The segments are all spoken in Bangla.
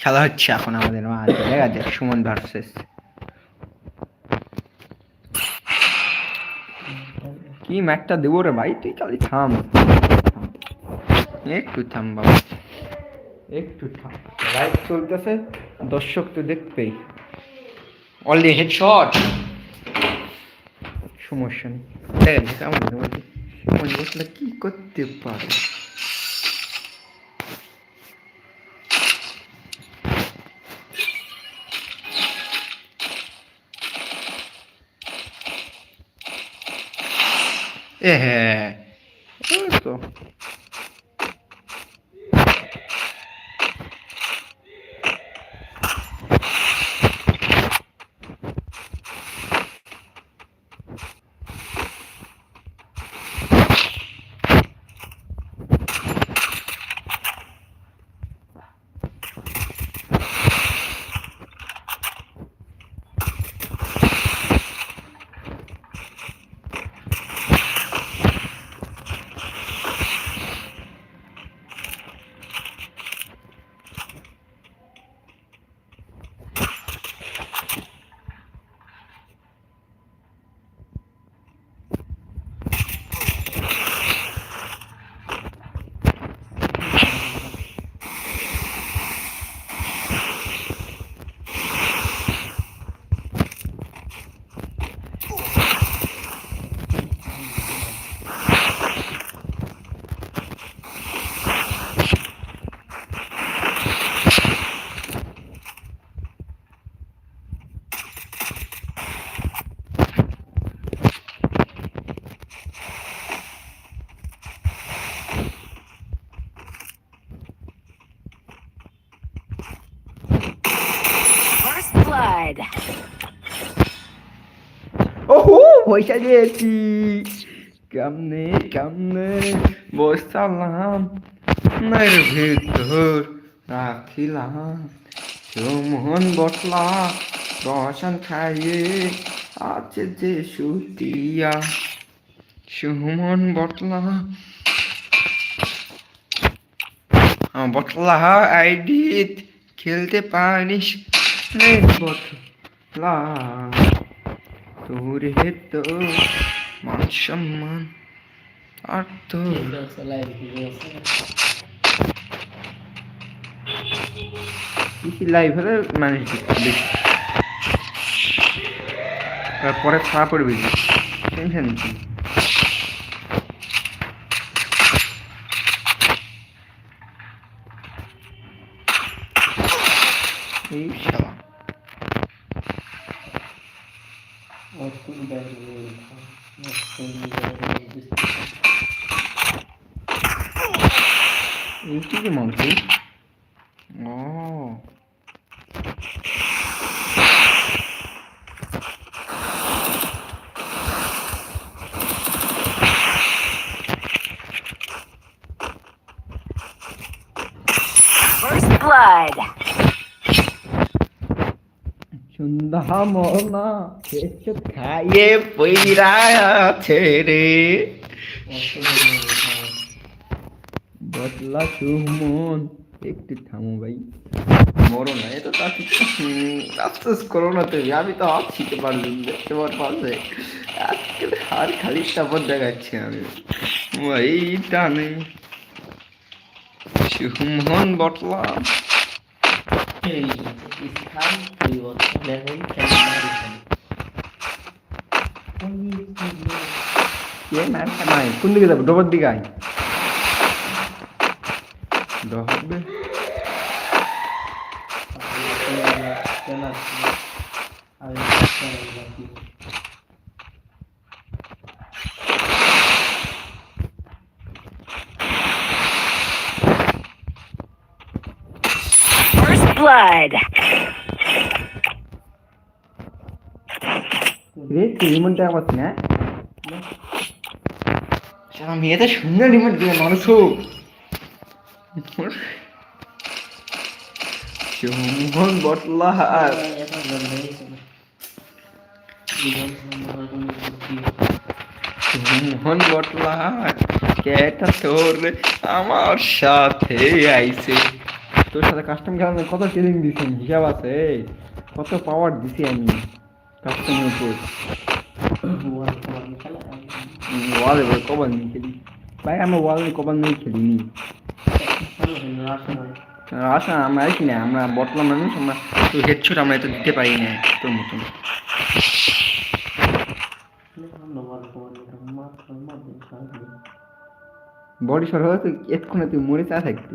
খেলা হচ্ছে এখন আমাদের মাঝে দেখা যাক সুমন ভার্সেস কি ম্যাচটা দেবো রে ভাই? তুই খালি থাম। একটু থাম বাবা। একটু থাম। লাইভ চলতেছে। দর্শক তো দেখবেই অনলি হেডশট সমস্যা নেই সুমন বসলে কি করতে পারে? এ হ্যাঁ ওই তো First blood. ওহো পয়সা দিয়েছি। কেমনে কেমনে? বসালাম। নের ভিতর রাখিলাম। সুমন বটলা রসন খাইয়ে আছে যে সুতিয়া। সুমন বটলা বটলা আইডি খেলতে পারিস বটলা তোর তো মান সম্মান আর তো লাইভ হলে মানুষ পরে ছাড়া পড়বে টেনশন কি এই শালা এইটি কি মাংস ও First blood. সন্ধ্যা মনা খাইয়ে পইরা আছে রে। বদলা সুমন। একটু থামো ভাই। মরো না এ তো আফসোস করো না তুমি আমি তো আছি তোমার তোমার পাশে। আজকে আর খালি সাপোর্ট দেখাচ্ছি আমি। এইটা নেই সুমন বটলা কে ম্যাম নাই কোন দিকে যাব ডবর দিকে আয় ডবর First blood. তুই রিমোটটা পাচ্ছি না। সারা সুন্দর রিমোট দিয়ে মানুষ বটলা বটলা কেটা তোর আমার সাথে আইছে। তোর সাথে কাস্টম খেলানো কত ট্রেনিং দিছি হিসাব আছে? কত পাওয়ার দিছি আমি। কাস্টমের উপর ওয়ালে কবার নিয়ে খেলি ভাই আমরা ওয়ালে কবার নিয়ে খেলিনি আসা আমরা কি না আমরা বটলা মানুষ আমরা তো হেডশট আমরা এত দিতে পারি না তোর মতন বডি শট হলে তো এক্ষুনি তুই মরে চা থাকতি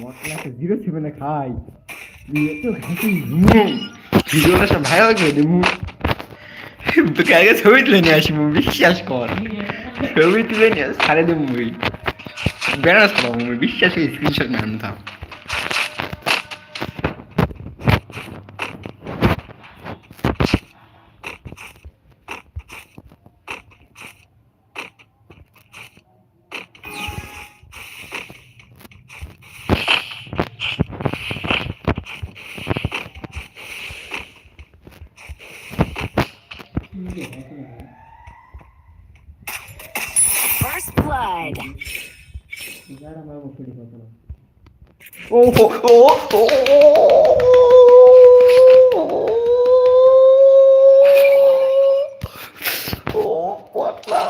বটলাকে জিরো সেভেনে খাই। এত খাইছি ভিডিওটা সব ভাই লাগবে দেবু তোকে আগে ছবি তুলে নিয়ে আসব বিশ্বাস কর। ছবি তুলে নিয়ে সারে দেবো করা মুভি বিশ্বাস করে স্ক্রিনশট আনতাম First blood. ও ও ও ও ও পটলা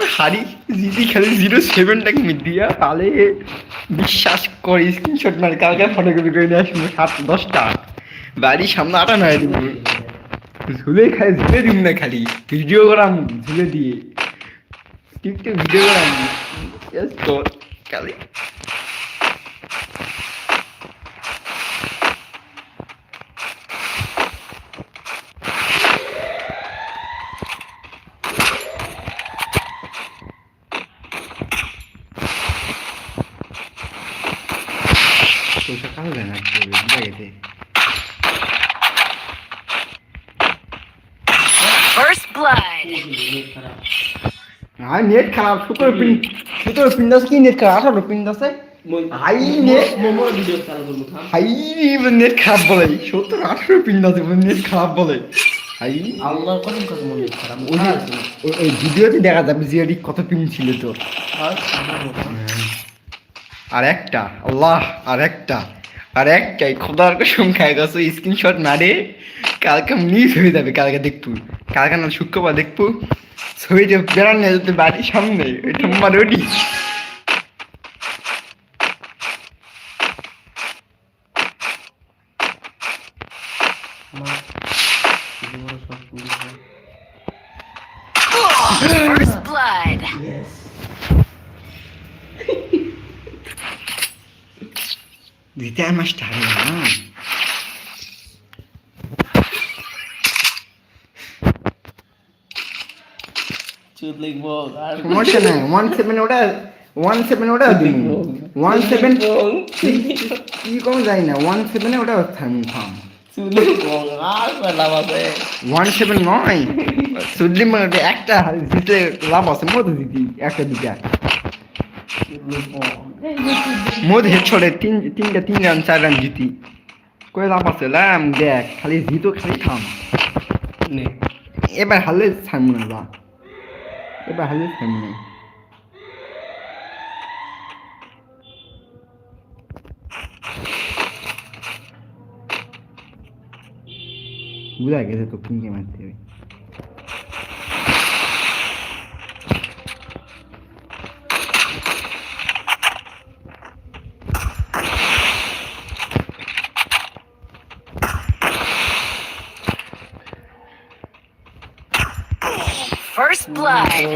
একবার হারি জিডি খেলে জিরো সেভেনটাকে দিয়া তাহলে বিশ্বাস করে স্ক্রিনশট মারে কালকে ফটোকপি করে নিয়ে আসব? সাত দশটা। বাড়ির সামনে আটা নয় দিব। ঝুলে খাই ঝুলে দিব না খালি। ভিডিও করাম ঝুলে দিয়ে। টিকটক ভিডিও করাম। Yes, কর খালি পয়সা কালো দেয় না বুঝা গেছে First blood. আর নেট খারাপ সতেরো পিন সতেরো পিন দাস কি? নেট খারাপ আঠারো পিন দাসে হাই নেট হাই নেট খারাপ বলে। সতেরো আঠারো পিন দাসে নেট খারাপ বলে। হাই আল্লাহর মনে খারাপ। ওই যে ওই- ওই ভিডিওতে দেখা যাবে যে কত পিন ছিল তোর আর একটা আল্লাহ আর একটা। আর একটাই খোদার কসম খায় গেছে স্ক্রিনশট মারে কালকে মিস হয়ে যাবে কালকে দেখব। কালকে না শুক্রবার দেখব। ছবিটা বেড়ানো যেতে বাড়ির সামনে ওইটা আমার ওটি First blood. সমস্যা নাই ওয়ান সেভেন ওটা ওয়ান সেভেন ওটা ওয়ান সেভেন কি কম যাই না ওয়ান সেভেনে ওটা থাম আছে ওয়ান সেভেন নয় সুদলি মানে একটা জিতলে লাভ আছে মধু দিদি একটা দুটা চুদ লিখব মধু হেড ছড়ে, তিন, তিনটা তিন রান, চার রান জিতি। কই লাভ আছে? লাম, দেখ, খালি জিতো, খালি থাম। এবার হারলে থামু না, যা। এবার হারলে থামু না। বুঝা গেছে তো কিনকে মারতে হবে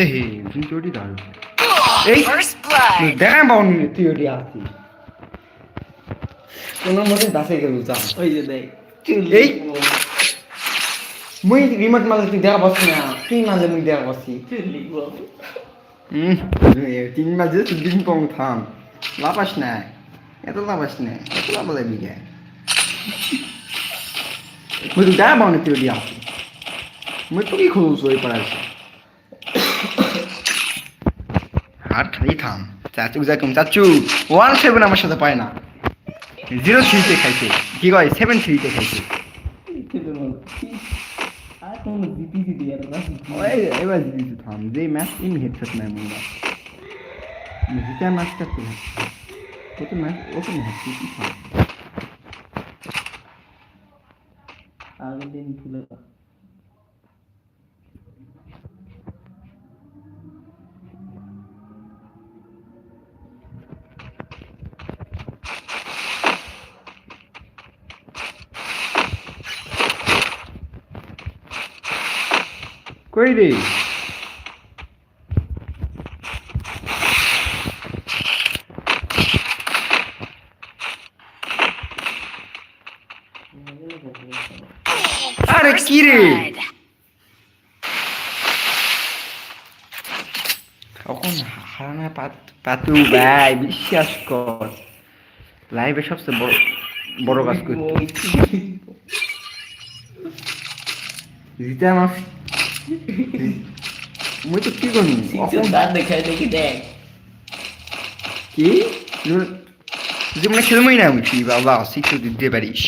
এ হে তুই চটি দাঁড় এই. দেখা পাওনি তুই ওটি আসছিস কোনো মতে দাসে গেল যা। ওই যে দেখ এই। মুই রিমোট মারলে তুই দেখা পাচ্ছি না। তুই মারলে মুই দেখা পাচ্ছি তিন মাঝে দিন পং থাম। লাপাস না এত লাপাস না এত লাভ লাগবি মুই তুই দেখা পাওনি তুই ওটি আসছি মুই তো কি খুলছ ওই পাড়া আর খালি থাম। চাচু যাকম চাচু ওয়ান সেভেন আমার সাথে পায় না। জিরো থ্রিতে খাইছে। কি কয়? সেভেন থ্রিতে খাইছে। যে ম্যাচ ইন নাই ম্যাচ আগের দিন খুলে। কই রে আরে কি রে তখন হারানা পাতু ভাই বিশ্বাস কর। লাইভে সবচেয়ে বড় বড় কাজ করতে। জিতা মাস। মুই তো কি করবি দাঁত দেখায় দেখি দেখ। কি? জীবনে খেলবই না আমি কি বাবা শিক্ষা দিতে পারিস।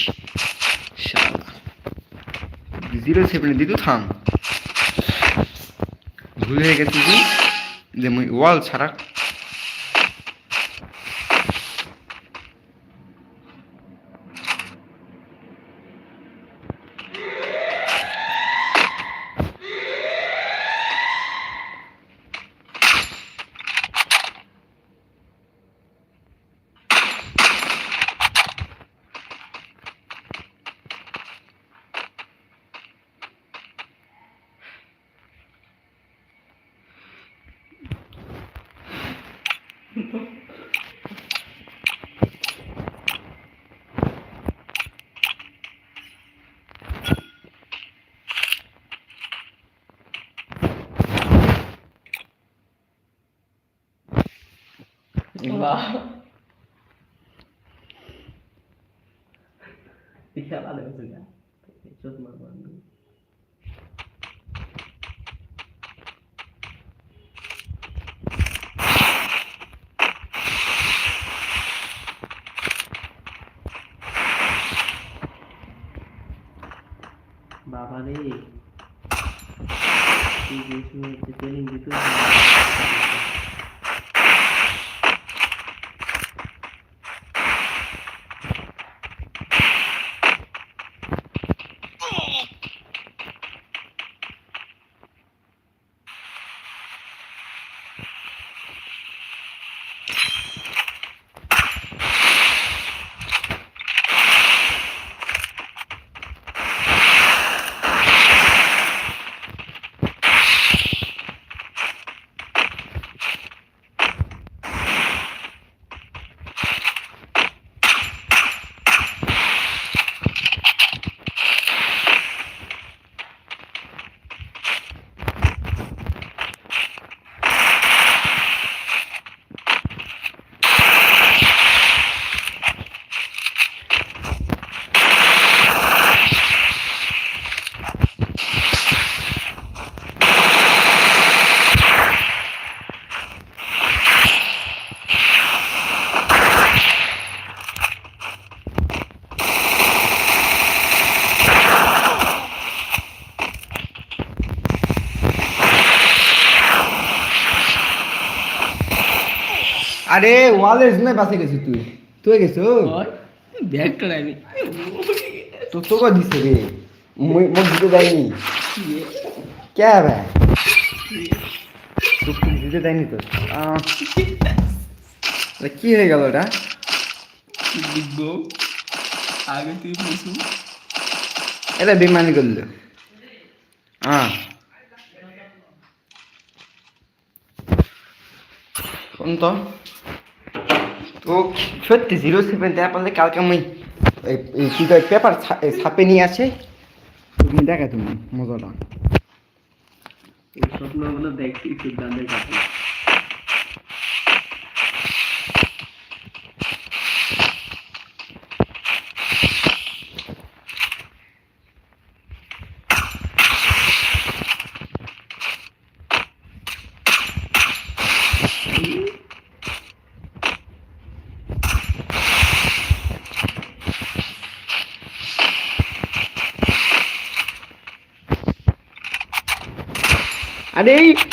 জিরো সেভেন দিদু থাম। ভুল হয়ে গেছে যে মুই ওয়াল ছাড়া বাহ দেখা ভালো হয়েছে না চোখ মারবো আমি। বাবা রে এই যে শুনে ট্রেনিং দিতে আরে ওয়ালের জন্য বাসে গেছিস তুই? তুই গেছো ব্যাগটা আমি তো তোকে দিছে রে। মই মোক দিতে দেয়নি কে বে? তোকে দিতে দেয়নি তো? কি হয়ে গেল এটা দেখব আগে তুই বসু এটা বেমানি করল। হ্যাঁ শোন তো। তো সত্যি জিরো সেভেন দেওয়া পারলে কালকে আমি কি কয় পেপার ছাপে নিয়ে আসে। তুমি দেখা তুমি মজাটা। স্বপ্নগুলো দেখছি সিদ্ধান্তের কাছে আরে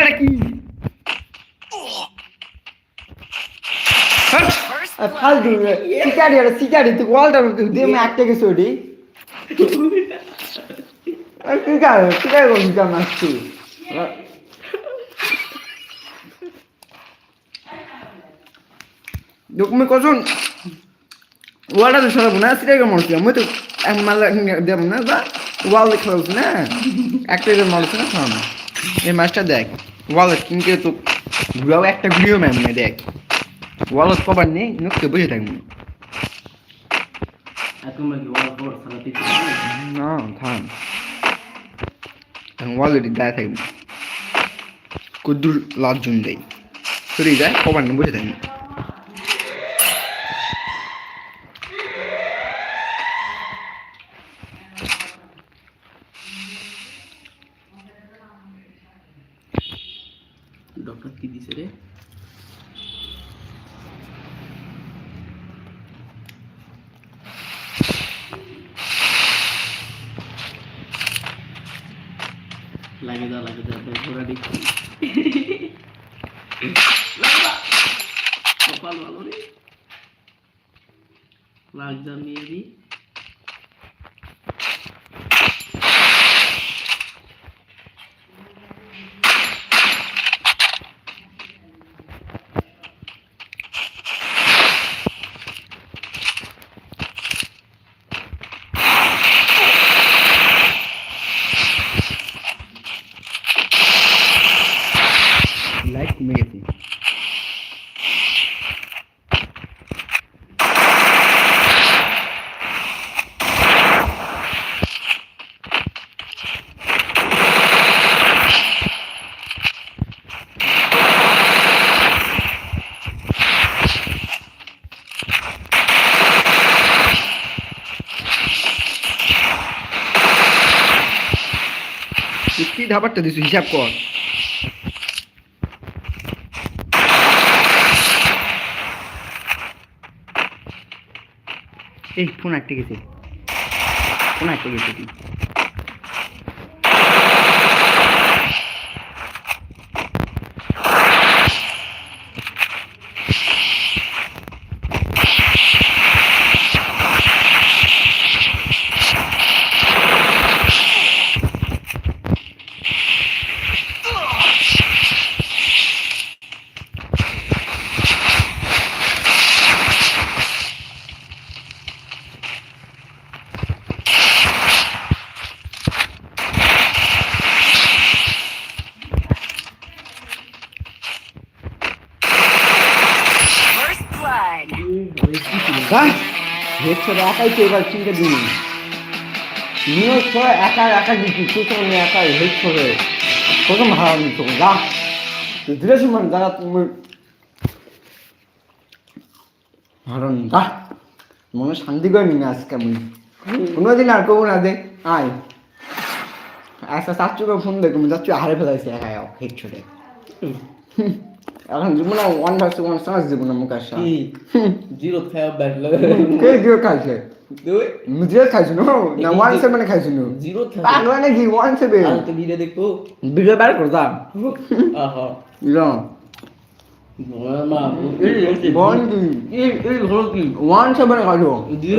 এটা কি? হট! First ফালতু সিকারি আর সিকারি তুই ওয়ালটা দিয়ে আমি আটকে গেছি ওটি আর কি কার কি কার কোন কাম আসছি। তুমি কজন? ওয়ালটা তো সরাবো না সিটাই কেমন আমি তো মালা দেব না বা খেলছ না? একটা এর মালছ না? খাম এই মাছটা দেখ ওয়ালেট কিনকে তো ঘুরাও একটা ঘুরিও ম্যাম দেখ। ওয়ালেট কবার নেই নুকতে বুঝে থাকব। না থাম। ওয়ালেট দেয় থাকব। কুদ্দুর লাজুন দেয়। সরি যায় কবার নেই বুঝে থাকব ডক্টর কি দিছে রে লাগে দাও লাগে দাও ঘোরা দেখছি কপাল ভালো রে। লাগ যা মেয়েরি লাইট কমে গেছে তুই দিছো হিসাব কর। এই ফোন একটা গেছে। ফোন একটা গেছে তুই First blood. বাহ হেডশট এবার চিন্তা দিনি নিউজ ছয় একা একা দিচ্ছি তুই তো আমি একা হেডশটে প্রথম হারাম তো যা। ধীরে সুমান যারা তুমি হারান যা। মনে শান্তি করে নিয়ে আজকে আমি। কোনোদিন আর কবো না দে আয়। আচ্ছা চাচ্ছু করে ফোন দেখো আমি চাচ্ছু হারে ফেলাইছি একা হেডশটে এখন জীবনে ওয়ান ভার্সেস ওয়ান চান্স দেবো না মুখ আসা। জিরো খায় ব্যাট কে দিও খাইছে জিরো থাকে পাগলা নাকি ওয়ান সেভেন আর তো ভিডিও দেখব ভিডিও বার করতাম আহা ইলো মা বল কি এই এই হলো কি ওয়ান সেভেন খাইছো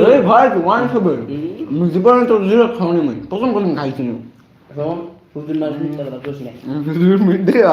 এই ভাই ওয়ান সেভেন জীবনে তো জিরো খাওনি মই প্রথম প্রথম খাইছো নো এখন হুজুর মাস মিথ্যা